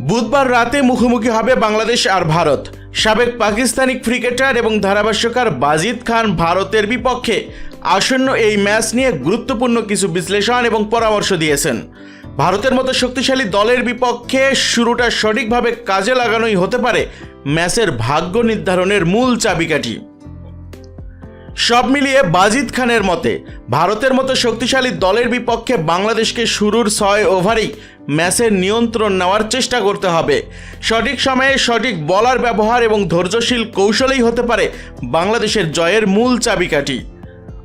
বুধবার রাতে মুখোমুখি হবে বাংলাদেশ আর ভারত। সাবেক পাকিস্তানি ক্রিকেটার এবং ধারাভাষ্যকার বাজিদ খান ভারতের বিপক্ষে আসন্ন এই ম্যাচ নিয়ে গুরুত্বপূর্ণ কিছু বিশ্লেষণ এবং পরামর্শ দিয়েছেন। ভারতের মতো শক্তিশালী দলের বিপক্ষে শুরুটা সঠিকভাবে কাজে লাগানোই হতে পারে ম্যাচের ভাগ্য নির্ধারণের মূল চাবিকাঠি। সব মিলিয়ে বাজিদ খানের মতে, ভারতের মতো শক্তিশালী দলের বিপক্ষে বাংলাদেশকে শুরুর ছয় ওভারেই ম্যাচের নিয়ন্ত্রণ নেওয়ার চেষ্টা করতে হবে। সঠিক সময়ে সঠিক বলার ব্যবহার এবং ধৈর্যশীল কৌশলেই হতে পারে বাংলাদেশের জয়ের মূল চাবিকাঠি।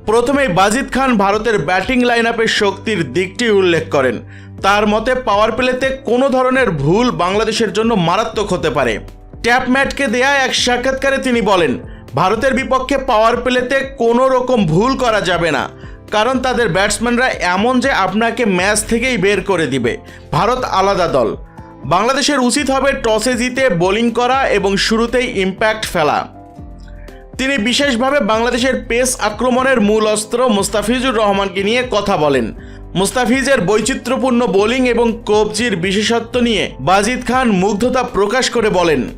প্রথমেই বাজিদ খান ভারতের ব্যাটিং লাইন আপের শক্তির দিকটি উল্লেখ করেন। তার মতে, পাওয়ার প্লেতে কোনো ধরনের ভুল বাংলাদেশের জন্য মারাত্মক হতে পারে। ট্যাপ ম্যাটকে দেয়া এক সাক্ষাৎকারে তিনি বলেন ভারতের বিপক্ষে পাওয়ার প্লেতে কোনো রকম ভুল করা যাবে না। কারণ তাদের ব্যাটসম্যানরা এমন যে আপনাকে ম্যাচ থেকেই বের করে দিবে। ভারত আলাদা দল। বাংলাদেশের উচিত হবে টসে জিতে বোলিং করা এবং শুরুতেই ইম্প্যাক্ট ফেলা। তিনি বিশেষভাবে বাংলাদেশের পেস আক্রমণের মূল অস্ত্র মুস্তাফিজুর রহমানকে নিয়ে কথা বলেন। মুস্তাফিজের বৈচিত্র্যপূর্ণ বোলিং এবং কবজির বিশেষত্ব নিয়ে বাজিদ খান মুগ্ধতা প্রকাশ করে বলেন।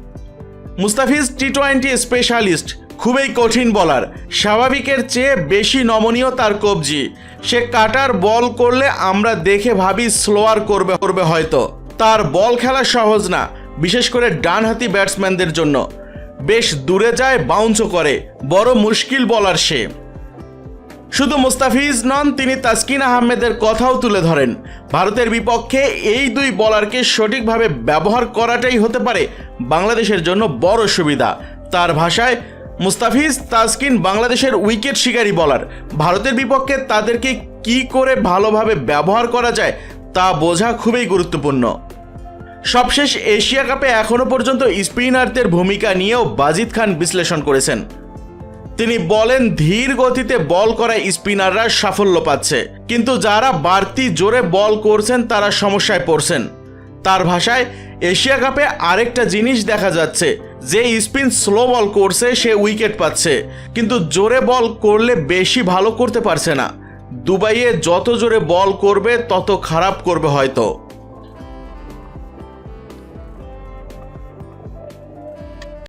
মুস্তাফিজ টি টোয়েন্টি স্পেশালিস্ট খুবই কঠিন বলার। স্বাভাবিকের চেয়ে বেশি নমনীয় তার কবজি। সে কাটার বল করলে আমরা দেখে ভাবি স্লোয়ার করবে করবে হয়তো। তার বল খেলা সহজ না, বিশেষ করে ডানহাতি ব্যাটসম্যানদের জন্য। বেশ দূরে যায়, বাউন্সও করে, বড় মুশকিল বলার সে। শুধু মুস্তাফিজ নন, তিনি তাসকিন আহমেদের কথাও তুলে ধরেন। ভারতের বিপক্ষে এই দুই বলারকে সঠিকভাবে ব্যবহার করাটাই হতে পারে বাংলাদেশের জন্য বড় সুবিধা। তার ভাষায় মুস্তাফিজ তাসকিন বাংলাদেশের উইকেট শিকারী বলার ভারতের বিপক্ষে তাদেরকে কি করে ভালোভাবে ব্যবহার করা যায় তা বোঝা খুবই গুরুত্বপূর্ণ। সবশেষ এশিয়া কাপে এখনও পর্যন্ত স্পিনারদের ভূমিকা নিয়েও বাজিদ খান বিশ্লেষণ করেছেন। তিনি বলেন, ধীর গতিতে বল করা স্পিনাররা সাফল্য পাচ্ছে, কিন্তু যারা বাড়তি জোরে বল করছেন তারা সমস্যায় পড়ছেন। তার ভাষায় এশিয়া কাপে আরেকটা জিনিস দেখা যাচ্ছে, যে স্পিন স্লো বল করছে, সে উইকেট পাচ্ছে। কিন্তু জোরে বল করলে বেশি ভালো করতে পারছে না। দুবাইয়ে যত জোরে বল করবে, তত খারাপ করবে হয়তো।